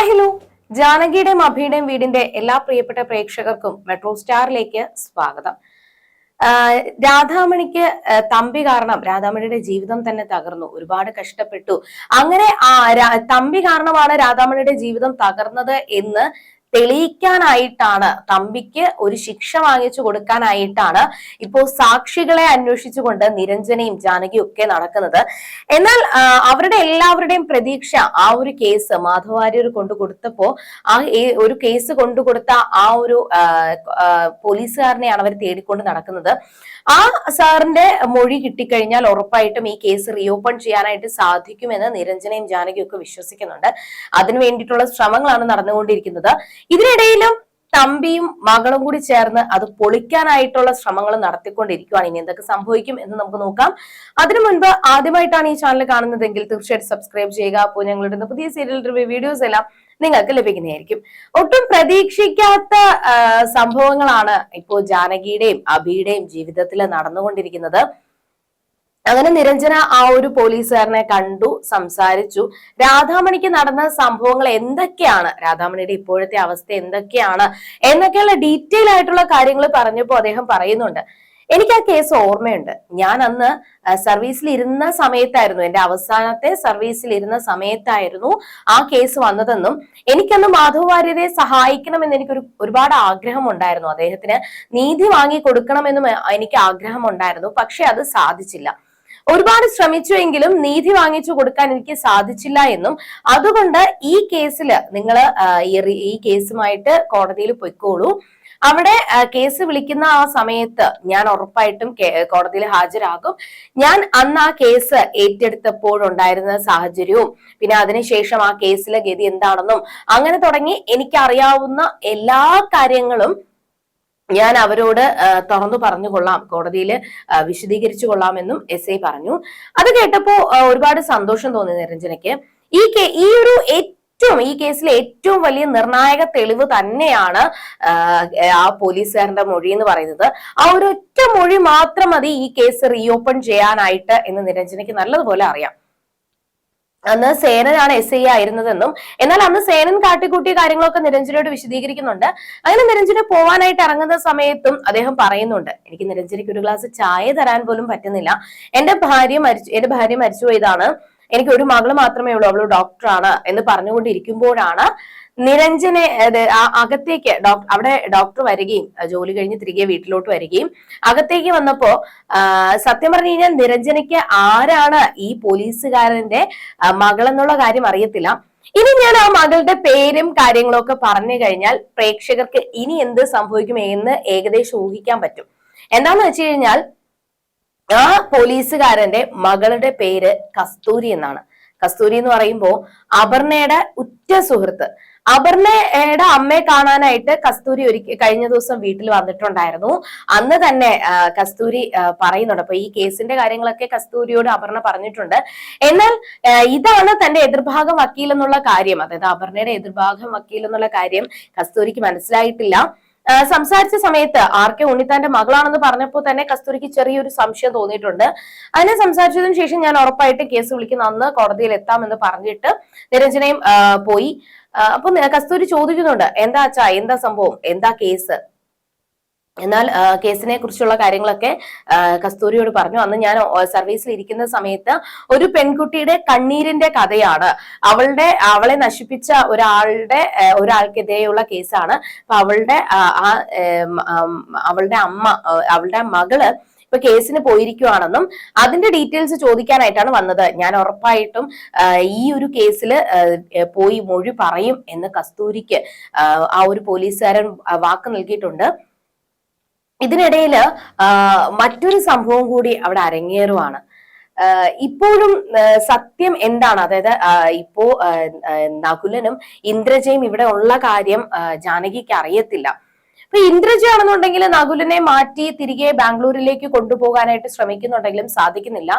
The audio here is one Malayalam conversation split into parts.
ഹായ് ഹലോ ജാനകിയുടെയും അഭിയുടെയും വീടിന്റെ എല്ലാ പ്രിയപ്പെട്ട പ്രേക്ഷകർക്കും മെട്രോ സ്റ്റാറിലേക്ക് സ്വാഗതം. രാധാമണിക്ക് തമ്പി കാരണം രാധാമണിയുടെ ജീവിതം തന്നെ തകർന്നു ഒരുപാട് കഷ്ടപ്പെട്ടു. അങ്ങനെ ആ തമ്പി കാരണമാണ് രാധാമണിയുടെ ജീവിതം തകർന്നത് എന്ന് തെളിയിക്കാനായിട്ടാണ് തമ്പിക്ക് ഒരു ശിക്ഷ വാങ്ങിച്ചു കൊടുക്കാനായിട്ടാണ് ഇപ്പോൾ സാക്ഷികളെ അന്വേഷിച്ചുകൊണ്ട് നിരഞ്ജനയും ജാനകിയും ഒക്കെ നടക്കുന്നത്. എന്നാൽ അവരുടെ എല്ലാവരുടെയും പ്രതീക്ഷ ആ ഒരു കേസ് മാധവ വാര്യർ കൊണ്ടു കൊടുത്തപ്പോ ആ ഒരു കേസ് കൊണ്ടു കൊടുത്ത ആ ഒരു പോലീസുകാരനെയാണ് അവർ തേടിക്കൊണ്ട് നടക്കുന്നത്. ആ സാറിന്റെ മൊഴി കിട്ടിക്കഴിഞ്ഞാൽ ഉറപ്പായിട്ടും ഈ കേസ് റീഓപ്പൺ ചെയ്യാനായിട്ട് സാധിക്കുമെന്ന് നിരഞ്ജനയും ജാനകിയും ഒക്കെ വിശ്വസിക്കുന്നുണ്ട്. അതിനു വേണ്ടിയിട്ടുള്ള ശ്രമങ്ങളാണ് നടന്നുകൊണ്ടിരിക്കുന്നത്. ഇതിനിടയിലും തമ്പിയും മകളും കൂടി ചേർന്ന് അത് പൊളിക്കാനായിട്ടുള്ള ശ്രമങ്ങൾ നടത്തിക്കൊണ്ടിരിക്കുകയാണ് ഇനി എന്തൊക്കെ സംഭവിക്കും എന്ന് നമുക്ക് നോക്കാം. അതിനു മുൻപ് ആദ്യമായിട്ടാണ് ഈ ചാനൽ കാണുന്നതെങ്കിൽ തീർച്ചയായിട്ടും സബ്സ്ക്രൈബ് ചെയ്യുക. അപ്പോൾ ഞങ്ങളുടെ പുതിയ സീരിയൽ റിവ്യൂ വീഡിയോസ് എല്ലാം നിങ്ങൾക്ക് ലഭിക്കുന്നതായിരിക്കും. ഒട്ടും പ്രതീക്ഷിക്കാത്ത സംഭവങ്ങളാണ് ഇപ്പോൾ ജാനകിയുടെയും അബിയുടെയും ജീവിതത്തിൽ നടന്നുകൊണ്ടിരിക്കുന്നത്. അങ്ങനെ നിരഞ്ജന ആ ഒരു പോലീസുകാരനെ കണ്ടു സംസാരിച്ചു. രാധാമണിക്ക് നടന്ന സംഭവങ്ങൾ എന്തൊക്കെയാണ്? രാധാമണിയുടെ ഇപ്പോഴത്തെ അവസ്ഥ എന്തൊക്കെയാണ്? എന്നൊക്കെയുള്ള ഡീറ്റെയിൽ ആയിട്ടുള്ള കാര്യങ്ങൾ പറഞ്ഞപ്പോൾ അദ്ദേഹം പറയുന്നുണ്ട്. എനിക്ക് ആ കേസ് ഓർമ്മയുണ്ട്. ഞാൻ അന്ന് സർവീസിൽ ഇരുന്ന സമയത്തായിരുന്നു എന്റെ അവസാനത്തെ സർവീസിൽ ഇരുന്ന സമയത്തായിരുന്നു ആ കേസ് വന്നതെന്നും എനിക്കന്ന് മാധവ് വാര്യരെ സഹായിക്കണമെന്ന് എനിക്കൊരു ഒരുപാട് ആഗ്രഹം ഉണ്ടായിരുന്നു അദ്ദേഹത്തിന് നീതി വാങ്ങി കൊടുക്കണമെന്നും എനിക്ക് ആഗ്രഹം ഉണ്ടായിരുന്നു പക്ഷെ അത് സാധിച്ചില്ല. ഒരുപാട് ശ്രമിച്ചുവെങ്കിലും നീതി വാങ്ങിച്ചു കൊടുക്കാൻ എനിക്ക് സാധിച്ചില്ല എന്നും. അതുകൊണ്ട് ഈ കേസിൽ നിങ്ങൾ ഈ കേസുമായിട്ട് കോടതിയിൽ പൊയ്ക്കോളൂ. അവിടെ കേസ് വിളിക്കുന്ന ആ സമയത്ത് ഞാൻ ഉറപ്പായിട്ടും കോടതിയിൽ ഹാജരാകും. ഞാൻ അന്ന് ആ കേസ് ഏറ്റെടുത്തപ്പോഴുണ്ടായിരുന്ന സാഹചര്യവും പിന്നെ അതിനുശേഷം ആ കേസിലെ ഗതി എന്താണെന്നും അങ്ങനെ തുടങ്ങി എനിക്കറിയാവുന്ന എല്ലാ കാര്യങ്ങളും ഞാൻ അവരോട് തുറന്നു പറഞ്ഞു കൊള്ളാം. കോടതിയിൽ വിശദീകരിച്ചു കൊള്ളാമെന്നും എസ് ഐ പറഞ്ഞു. അത് കേട്ടപ്പോ ഒരുപാട് സന്തോഷം തോന്നി നിരഞ്ജനയ്ക്ക്. ഈ കേ- ഈ ഒരു ഏറ്റവും ഈ കേസിലെ ഏറ്റവും വലിയ നിർണായക തെളിവ് തന്നെയാണ് ആ, പോലീസുകാരന്റെ മൊഴി എന്ന് പറയുന്നത്. ആ ഒരു ഒറ്റ മൊഴി മാത്രം മതി ഈ കേസ് റീഓപ്പൺ ചെയ്യാനായിട്ട് എന്ന് നിരഞ്ജനയ്ക്ക് നല്ലതുപോലെ അറിയാം. അന്ന് സേനനാണ് എസ് ഐ ആയിരുന്നതെന്നും എന്നാൽ അന്ന് സേനൻ കാട്ടിക്കൂട്ടിയ കാര്യങ്ങളൊക്കെ നിരഞ്ജനയോട് വിശദീകരിക്കുന്നുണ്ട്. അങ്ങനെ നിരഞ്ജന പോവാനായിട്ട് ഇറങ്ങുന്ന സമയത്തും അദ്ദേഹം പറയുന്നുണ്ട് എനിക്ക് നിരഞ്ജനയ്ക്ക് ഒരു ഗ്ലാസ് ചായ തരാൻ പോലും പറ്റുന്നില്ല. എന്റെ ഭാര്യ മരിച്ചു എന്റെ ഭാര്യ മരിച്ചുപോയതാണ്. എനിക്ക് ഒരു മകൾ മാത്രമേ ഉള്ളൂ അവൾ ഡോക്ടറാണ് എന്ന് പറഞ്ഞുകൊണ്ടിരിക്കുമ്പോഴാണ് നിരഞ്ജനെ അകത്തേക്ക് ഡോക്ടർ അവിടെ ഡോക്ടർ വരികയും ജോലി കഴിഞ്ഞ് തിരികെ വീട്ടിലോട്ട് വരികയും അകത്തേക്ക് വന്നപ്പോ സത്യം പറഞ്ഞു കഴിഞ്ഞാൽ നിരഞ്ജനയ്ക്ക് ആരാണ് ഈ പോലീസുകാരന്റെ മകളെന്നുള്ള കാര്യം അറിയത്തില്ല. ഇനി ഞാൻ ആ മകളുടെ പേരും കാര്യങ്ങളും ഒക്കെ പറഞ്ഞു കഴിഞ്ഞാൽ പ്രേക്ഷകർക്ക് ഇനി എന്ത് സംഭവിക്കും എന്ന് ഏകദേശം ഊഹിക്കാൻ പറ്റും. എന്താന്ന് വെച്ച് കഴിഞ്ഞാൽ ആ പോലീസുകാരന്റെ മകളുടെ പേര് കസ്തൂരി എന്നാണ്. കസ്തൂരി എന്ന് പറയുമ്പോ അപർണയുടെ ഉറ്റ സുഹൃത്ത്. അപർണയുടെ അമ്മയെ കാണാനായിട്ട് കസ്തൂരി ഒരിക്കൽ കഴിഞ്ഞ ദിവസം വീട്ടിൽ വന്നിട്ടുണ്ടായിരുന്നു. അന്ന് തന്നെ കസ്തൂരി പറയുന്നുണ്ട്. അപ്പൊ ഈ കേസിന്റെ കാര്യങ്ങളൊക്കെ കസ്തൂരിയോട് അപർണ പറഞ്ഞിട്ടുണ്ട്. എന്നാൽ ഇതാണ് തന്റെ എതിർഭാഗം വക്കീൽ എന്നുള്ള കാര്യം. അതായത് അപർണയുടെ എതിർഭാഗം വക്കീൽ എന്നുള്ള കാര്യം കസ്തൂരിക്ക് മനസ്സിലായിട്ടില്ല. സംസാരിച്ച സമയത്ത് ആർ കെ ഉണ്ണിത്താന്റെ മകളാണെന്ന് പറഞ്ഞപ്പോൾ തന്നെ കസ്തൂരിക്ക് ചെറിയൊരു സംശയം തോന്നിയിട്ടുണ്ട്. അതിനെ സംസാരിച്ചതിന് ശേഷം ഞാൻ ഉറപ്പായിട്ട് കേസ് വിളിക്കുന്ന അന്ന് കോടതിയിൽ എത്താമെന്ന് പറഞ്ഞിട്ട് നിരഞ്ജനയും പോയി. അപ്പൊ കസ്തൂരി ചോദിക്കുന്നുണ്ട് എന്താ അച്ഛാ എന്താ സംഭവം? എന്താ കേസ്? എന്നാൽ കേസിനെ കുറിച്ചുള്ള കാര്യങ്ങളൊക്കെ കസ്തൂരിയോട് പറഞ്ഞു. അന്ന് ഞാൻ സർവീസിൽ ഇരിക്കുന്ന സമയത്ത് ഒരു പെൺകുട്ടിയുടെ കണ്ണീരിന്റെ കഥയാണ്. അവളുടെ അവളെ നശിപ്പിച്ച ഒരാളുടെ ഒരാൾക്കെതിരെയുള്ള കേസാണ്. അപ്പൊ അവളുടെ ആ, അവളുടെ അമ്മ അവളുടെ മകൾ ഇപ്പൊ കേസിന് പോയിരിക്കുവാണെന്നും അതിന്റെ ഡീറ്റെയിൽസ് ചോദിക്കാനായിട്ടാണ് വന്നത്. ഞാൻ ഉറപ്പായിട്ടും ഈ ഒരു കേസിൽ പോയി മൊഴി പറയും എന്ന് കസ്തൂരിക്ക് ആ, ഒരു പോലീസുകാരൻ വാക്ക് നൽകിയിട്ടുണ്ട്. ഇതിനിടയിൽ മറ്റൊരു സംഭവം കൂടി അവിടെ അരങ്ങേറുവാണ്. ഇപ്പോഴും സത്യം എന്താണ്? അതായത് ഇപ്പോ നകുലനും ഇന്ദ്രജയും ഇവിടെ ഉള്ള കാര്യം ജാനകിക്ക് അറിയത്തില്ല. അപ്പൊ ഇന്ദ്രജ ആണെന്നുണ്ടെങ്കിൽ നകുലിനെ മാറ്റി തിരികെ ബാംഗ്ലൂരിലേക്ക് കൊണ്ടുപോകാനായിട്ട് ശ്രമിക്കുന്നുണ്ടെങ്കിലും സാധിക്കുന്നില്ല.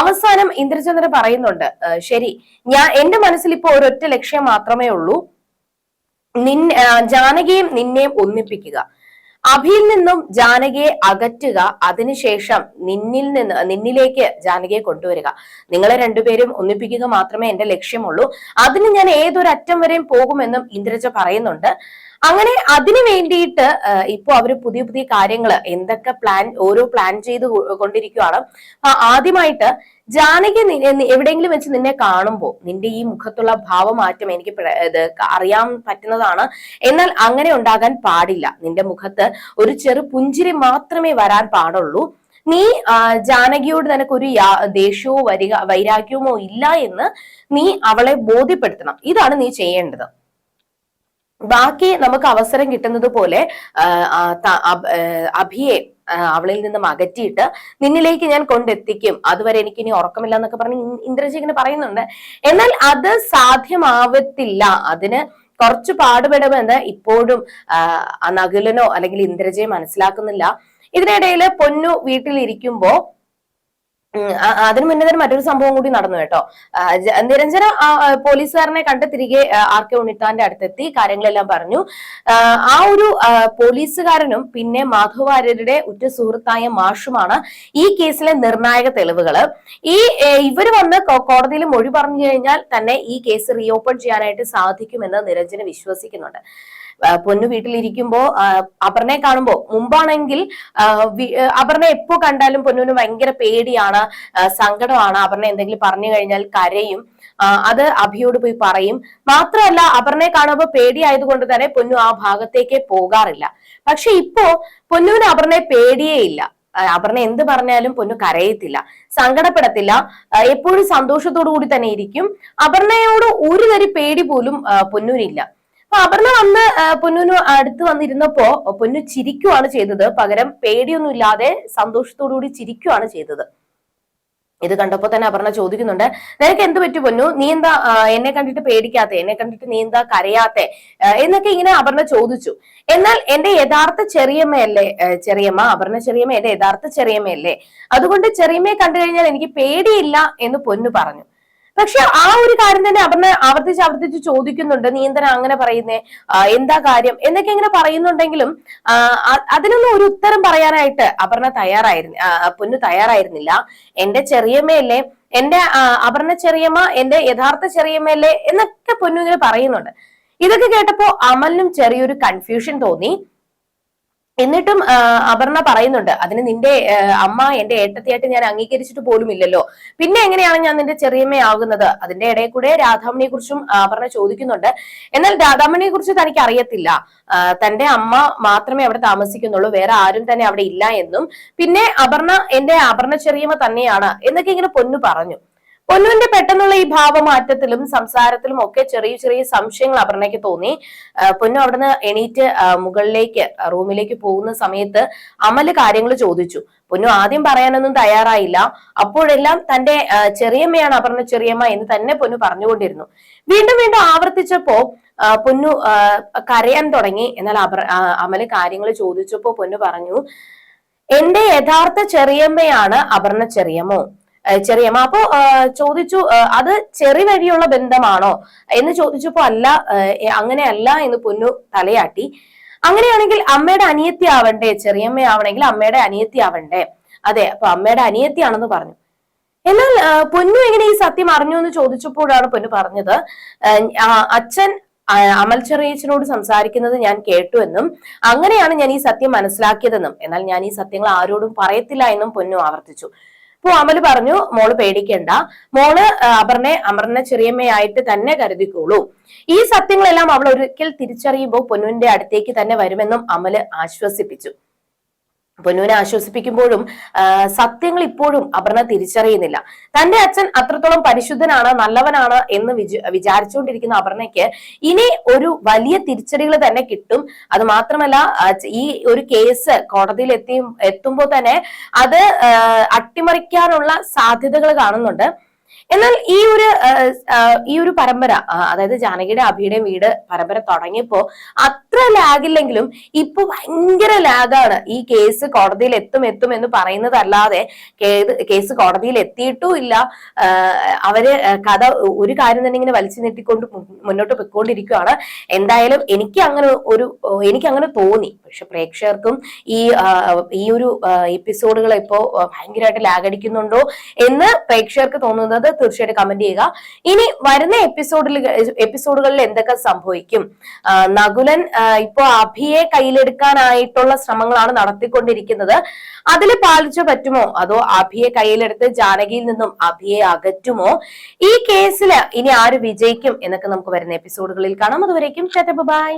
അവസാനം ഇന്ദ്രചന്ദ്രൻ പറയുന്നുണ്ട് "ആ, ശരി ഞാൻ എന്റെ മനസ്സിൽ ഇപ്പോ ഒരൊറ്റ ലക്ഷ്യം മാത്രമേ ഉള്ളൂ. നിൻ ജാനകിയും നിന്നെയും ഒന്നിപ്പിക്കുക. അഭിയിൽ നിന്നും ജാനകിയെ അകറ്റുക അതിനുശേഷം നിന്നിൽ നിന്ന് നിന്നിലേക്ക് ജാനകിയെ കൊണ്ടുവരിക. നിങ്ങളെ രണ്ടുപേരും ഒന്നിപ്പിക്കുക മാത്രമേ എന്റെ ലക്ഷ്യമുള്ളൂ. അതിന് ഞാൻ ഏതൊരു അറ്റം വരെയും പോകുമെന്നും ഇന്ദ്രജ പറയുന്നുണ്ട്. അങ്ങനെ അതിനു വേണ്ടിയിട്ട് ഇപ്പോൾ അവർ പുതിയ പുതിയ കാര്യങ്ങൾ എന്തൊക്കെ പ്ലാൻ ഓരോ പ്ലാൻ ചെയ്ത് കൊണ്ടിരിക്കുകയാണ് ആദ്യമായിട്ട് ജാനകി എവിടെയെങ്കിലും വെച്ച് നിന്നെ കാണുമ്പോൾ നിന്റെ ഈ മുഖത്തുള്ള ഭാവമാറ്റം എനിക്ക് അറിയാൻ പറ്റുന്നതാണ്. എന്നാൽ അങ്ങനെ ഉണ്ടാകാൻ പാടില്ല. നിന്റെ മുഖത്ത് ഒരു ചെറു പുഞ്ചിരി മാത്രമേ വരാൻ പാടുള്ളൂ. നീ ജാനകിയോട് നിനക്കൊരു ദേഷ്യമോ വരിക വൈരാഗ്യമോ ഇല്ല എന്ന് നീ അവളെ ബോധ്യപ്പെടുത്തണം. ഇതാണ് നീ ചെയ്യേണ്ടത്. ബാക്കി നമുക്ക് അവസരം കിട്ടുന്നത് പോലെ അഭിയെ അവളിൽ നിന്നും അകറ്റിയിട്ട് നിന്നിലേക്ക് ഞാൻ കൊണ്ടെത്തിക്കും. അതുവരെ എനിക്ക് ഇനി ഉറക്കമില്ല എന്നൊക്കെ പറഞ്ഞ് ഇൻ- ഇന്ദ്രജി ഇങ്ങനെ പറയുന്നുണ്ട്. എന്നാൽ അത് സാധ്യമാവത്തില്ല. അതിന് കുറച്ച് പാടുപെടുമെന്ന് ഇപ്പോഴും നകുലനോ അല്ലെങ്കിൽ ഇന്ദ്രജയെ മനസ്സിലാക്കുന്നില്ല. ഇതിനിടയിൽ പൊന്നു വീട്ടിലിരിക്കുമ്പോ അതിനു മുന്നേ തന്നെ മറ്റൊരു സംഭവം കൂടി നടന്നു കേട്ടോ. നിരഞ്ജന പോലീസുകാരനെ കണ്ട് തിരികെ ആർ കെ ഉണ്ണിത്താന്റെ അടുത്തെത്തി കാര്യങ്ങളെല്ലാം പറഞ്ഞു. ആ, ഒരു പോലീസുകാരനും പിന്നെ മാധവ് വാര്യരുടെ ഉറ്റ സുഹൃത്തായ മാഷുമാണ് ഈ കേസിലെ നിർണായക തെളിവുകൾ. ഈ ഇവർ വന്ന് കോടതിയിൽ മൊഴി പറഞ്ഞു കഴിഞ്ഞാൽ തന്നെ ഈ കേസ് റീഓപ്പൺ ചെയ്യാനായിട്ട് സാധിക്കുമെന്ന് നിരഞ്ജന വിശ്വസിക്കുന്നുണ്ട്. പൊന്നു വീട്ടിലിരിക്കുമ്പോ അപർണയെ കാണുമ്പോ മുമ്പാണെങ്കിൽ അപർണ എപ്പോ കണ്ടാലും പൊന്നുവിന് ഭയങ്കര പേടിയാണ് സങ്കടമാണ്. അപർണ എന്തെങ്കിലും പറഞ്ഞു കഴിഞ്ഞാൽ കരയും. അത് അഭിയോട് പോയി പറയും. മാത്രമല്ല അപർണയെ കാണുമ്പോൾ പേടിയായതുകൊണ്ട് തന്നെ പൊന്നു ആ ഭാഗത്തേക്ക് പോകാറില്ല. പക്ഷെ ഇപ്പോ പൊന്നുവിന് അപർണയെ പേടിയേ ഇല്ല. അപർണ എന്ത് പറഞ്ഞാലും പൊന്നു കരയത്തില്ല. സങ്കടപ്പെടത്തില്ല. എപ്പോഴും സന്തോഷത്തോടു കൂടി തന്നെ ഇരിക്കും. അപർണയോട് ഒരു തരി പേടി പോലും പൊന്നുവിനില്ല. അപ്പൊ അപർണ വന്ന് പൊന്നുനു അടുത്ത് വന്നിരുന്നപ്പോ പൊന്നു ചിരിക്കുവാണ് ചെയ്തത്. പകരം പേടിയൊന്നും ഇല്ലാതെ സന്തോഷത്തോടുകൂടി ചിരിക്കുവാണ് ചെയ്തത്. ഇത് കണ്ടപ്പോ തന്നെ അപർണ ചോദിക്കുന്നുണ്ട് നിനക്ക് എന്ത് പറ്റി പൊന്നു? നീ എന്താ എന്നെ കണ്ടിട്ട് പേടിക്കാത്ത? എന്നെ കണ്ടിട്ട് നീ എന്താ കരയാത്തെ? എന്നൊക്കെ ഇങ്ങനെ അപർണ ചോദിച്ചു. എന്നാൽ എന്റെ യഥാർത്ഥ ചെറിയമ്മയല്ലേ ചെറിയമ്മ? അപർണ ചെറിയമ്മ എന്റെ യഥാർത്ഥ ചെറിയമ്മയല്ലേ? അതുകൊണ്ട് ചെറിയമ്മയെ കണ്ടു കഴിഞ്ഞാൽ എനിക്ക് പേടിയില്ല എന്ന് പൊന്നു പറഞ്ഞു. പക്ഷെ ആ ഒരു കാര്യം തന്നെ അപർണ ആവർത്തിച്ച് ആവർത്തിച്ച് ചോദിക്കുന്നുണ്ട്. നീ എന്തിനാ അങ്ങനെ പറയുന്നേ? എന്താ കാര്യം? എന്നൊക്കെ ഇങ്ങനെ പറയുന്നുണ്ടെങ്കിലും അതിനൊന്നും ഒരു ഉത്തരം പറയാനായിട്ട് അപർണ തയ്യാറായിരുന്നു പൊന്നു തയ്യാറായിരുന്നില്ല. എന്റെ ചെറിയമ്മയല്ലേ എന്റെ അപർണ ചെറിയമ്മ എന്റെ യഥാർത്ഥ ചെറിയമ്മയല്ലേ എന്നൊക്കെ പൊന്നു ഇങ്ങനെ പറയുന്നുണ്ട്. ഇതൊക്കെ കേട്ടപ്പോ അമലിനും ചെറിയൊരു കൺഫ്യൂഷൻ തോന്നി. എന്നിട്ടും അപർണ പറയുന്നുണ്ട് അതിന് നിന്റെ അമ്മ എന്റെ ഏട്ടത്തിയായിട്ട് ഞാൻ അംഗീകരിച്ചിട്ട് പോലും ഇല്ലല്ലോ പിന്നെ എങ്ങനെയാണ് ഞാൻ നിന്റെ ചെറിയമ്മയാകുന്നത് അതിന്റെ ഇടയിൽ കൂടെ രാധാമണിയെ കുറിച്ചും അപർണ ചോദിക്കുന്നുണ്ട്. എന്നാൽ രാധാമണിയെ കുറിച്ച് തനിക്ക് അറിയത്തില്ല. തന്റെ അമ്മ മാത്രമേ അവിടെ താമസിക്കുന്നുള്ളൂ. വേറെ ആരും തന്നെ അവിടെ ഇല്ല എന്നും. പിന്നെ അപർണ എന്റെ അപർണ ചെറിയമ്മ തന്നെയാണ് എന്നൊക്കെ ഇങ്ങനെ പൊന്നു പറഞ്ഞു. പൊന്നുവിന്റെ പെട്ടെന്നുള്ള ഈ ഭാവമാറ്റത്തിലും സംസാരത്തിലും ഒക്കെ ചെറിയ ചെറിയ സംശയങ്ങൾ അപർണയ്ക്ക് തോന്നി. പൊന്നു അവിടുന്ന് എണീറ്റ് മുകളിലേക്ക് റൂമിലേക്ക് പോകുന്ന സമയത്ത് അമൽ കാര്യങ്ങൾ ചോദിച്ചു. പൊന്നു ആദ്യം പറയാനൊന്നും തയ്യാറായില്ല. അപ്പോഴെല്ലാം തന്റെ ചെറിയമ്മയാണ് അപർണ ചെറിയമ്മ എന്ന് തന്നെ പൊന്നു പറഞ്ഞുകൊണ്ടിരുന്നു. വീണ്ടും വീണ്ടും ആവർത്തിച്ചപ്പോ പൊന്നു കരയാൻ തുടങ്ങി. എന്നാൽ അപർ അമൽ കാര്യങ്ങൾ ചോദിച്ചപ്പോ പൊന്നു പറഞ്ഞു എന്റെ യഥാർത്ഥ ചെറിയമ്മയാണ് അപർണ ചെറിയമ്മോ. ചെറിയമ്മ അപ്പോ ചോദിച്ചു അത് ചെറി വഴിയുള്ള ബന്ധമാണോ? എന്ന് ചോദിച്ചപ്പോ അല്ല അങ്ങനെയല്ല എന്ന് പൊന്നു തലയാട്ടി. അങ്ങനെയാണെങ്കിൽ അമ്മയുടെ അനിയത്തി ആവണ്ടേ? ചെറിയമ്മ ആവണമെങ്കിൽ അമ്മയുടെ അനിയത്തി ആവണ്ടേ? അതെ അപ്പൊ അമ്മയുടെ അനിയത്തിയാണെന്ന് പറഞ്ഞു. എന്നാൽ പൊന്നു എങ്ങനെ ഈ സത്യം അറിഞ്ഞു എന്ന് ചോദിച്ചപ്പോഴാണ് പൊന്നു പറഞ്ഞത്. അച്ഛൻ അമൽ ചെറിയച്ചനോട് സംസാരിക്കുന്നത് ഞാൻ കേട്ടു എന്നും അങ്ങനെയാണ് ഞാൻ ഈ സത്യം മനസ്സിലാക്കിയതെന്നും. എന്നാൽ ഞാൻ ഈ സത്യങ്ങൾ ആരോടും പറയത്തില്ല എന്നും പൊന്നു ആവർത്തിച്ചു. അപ്പോ അമൽ പറഞ്ഞു മോൾ പേടിക്കണ്ട. മോൾ അപർണെ അമറിനെ ചെറിയമ്മയായിട്ട് തന്നെ കരുതിക്കോളൂ. ഈ സത്യങ്ങളെല്ലാം അവൾ ഒരിക്കൽ തിരിച്ചറിയുമ്പോൾ പൊന്നുവിന്റെ അടുത്തേക്ക് തന്നെ വരുമെന്നും അമൽ ആശ്വസിപ്പിച്ചു. പൊന്നുവിനെ ആശ്വസിപ്പിക്കുമ്പോഴും സത്യങ്ങൾ ഇപ്പോഴും അപർണ തിരിച്ചറിയുന്നില്ല. തന്റെ അച്ഛൻ അത്രത്തോളം പരിശുദ്ധനാണ് നല്ലവനാണ് എന്ന് വിച വിചാരിച്ചുകൊണ്ടിരിക്കുന്ന അപർണയ്ക്ക് ഇനി ഒരു വലിയ തിരിച്ചടികൾ തന്നെ കിട്ടും. അത് മാത്രമല്ല ഈ ഒരു കേസ് കോടതിയിൽ എത്തി എത്തുമ്പോൾ തന്നെ അത് അട്ടിമറിക്കാനുള്ള സാധ്യതകൾ കാണുന്നുണ്ട്. എന്നാൽ ഈ ഒരു ഈ ഒരു പരമ്പര അതായത് ജാനകിയുടെ അഭിയുടെ വീട് പരമ്പര തുടങ്ങിയപ്പോ അത്ര ലാഗില്ലെങ്കിലും ഇപ്പൊ ഭയങ്കര ലാഗാണ് ഈ കേസ് കോടതിയിൽ എത്തും എത്തും എന്ന് പറയുന്നതല്ലാതെ കേസ് കോടതിയിൽ എത്തിയിട്ടും ഇല്ല. അവർ കഥ ഒരു കാര്യം തന്നെ ഇങ്ങനെ വലിച്ചു നീട്ടിക്കൊണ്ട് മുന്നോട്ട് പോയിക്കൊണ്ടിരിക്കുകയാണ്. എന്തായാലും എനിക്ക് അങ്ങനെ ഒരു എനിക്ക് അങ്ങനെ തോന്നി. പക്ഷെ പ്രേക്ഷകർക്കും ഈ ഈ ഒരു എപ്പിസോഡുകൾ ഇപ്പോ ഭയങ്കരമായിട്ട് ലാഗടിക്കുന്നുണ്ടോ എന്ന് പ്രേക്ഷകർക്ക് തോന്നുന്നത് തീർച്ചയായിട്ടും കമന്റ് ചെയ്യുക. ഇനി വരുന്ന എപ്പിസോഡിൽ എപ്പിസോഡുകളിൽ എന്തൊക്കെ സംഭവിക്കും? നകുലൻ ഇപ്പോ അഭിയെ കയ്യിലെടുക്കാനായിട്ടുള്ള ശ്രമങ്ങളാണ് നടത്തിക്കൊണ്ടിരിക്കുന്നത്. അതിൽ പാലിച്ചു പറ്റുമോ? അതോ അഭിയെ കയ്യിലെടുത്ത് ജാനകിയിൽ നിന്നും അഭിയെ അകറ്റുമോ? ഈ കേസിൽ ഇനി ആര് വിജയിക്കും എന്നൊക്കെ നമുക്ക് വരുന്ന എപ്പിസോഡുകളിൽ കാണാം. അതുവരേക്കും ബൈ